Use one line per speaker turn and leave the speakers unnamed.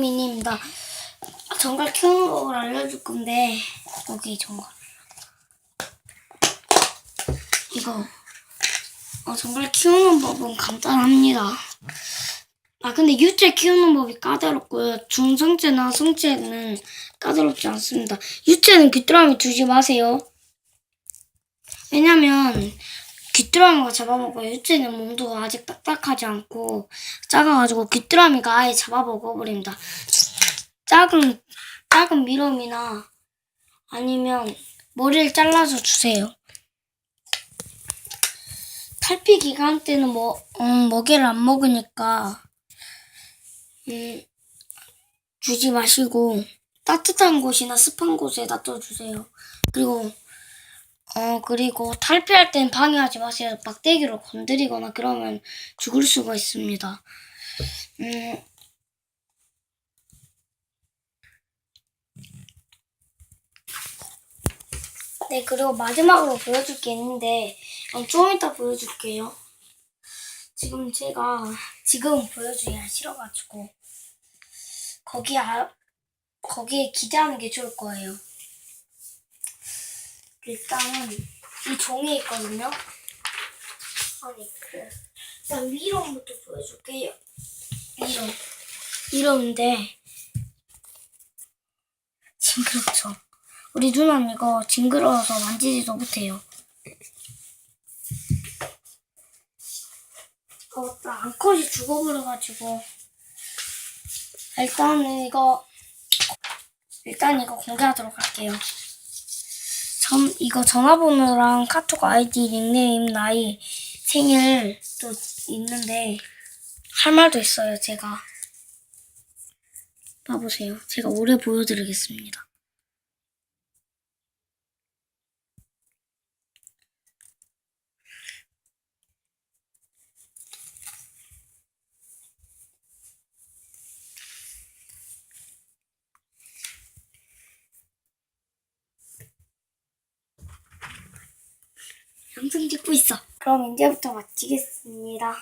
미니입니다. 정갈 키우는 법을 알려줄 건데 여기 정갈 이거 어, 정갈 키우는 법은 간단합니다. 아 근데 유채 키우는 법이 까다롭고요. 중성채나 성채는 까다롭지 않습니다. 유채는 귀뚜라미 두지 마세요. 왜냐면 귀뚜라미가 잡아먹어요. 유채는 몸도 아직 딱딱하지 않고 작아가지고 귀뚜라미가 아예 잡아먹어버립니다. 작은 작은 미럼이나 아니면 머리를 잘라서 주세요. 탈피 기간 때는 뭐 음, 먹이를 안 먹으니까 음, 주지 마시고 따뜻한 곳이나 습한 곳에 놔둬주세요. 그리고 어 그리고 탈피할 땐 방해하지 마세요. 막대기로 건드리거나 그러면 죽을 수가 있습니다. 음, 네 그리고 마지막으로 보여줄 게 있는데 어, 좀 이따 보여줄게요. 지금 제가 지금 보여주기가 싫어가지고 거기 아 거기에 기재하는 게 좋을 거예요. 일단은 이 종이에 있거든요. 아니 그 일단 위로부터 보여줄게요. 위로 위로인데 징그럽죠. 우리 누나는 이거 징그러워서 만지지도 못해요. 어, 맞다. 암컷이 죽어버려가지고. 일단은 이거, 일단 이거 공개하도록 할게요. 전, 이거 전화번호랑 카톡 아이디, 닉네임, 나이, 생일도 있는데, 할 말도 있어요, 제가. 봐보세요. 제가 오래 보여드리겠습니다. 영상 찍고 있어. 그럼 이제부터 마치겠습니다.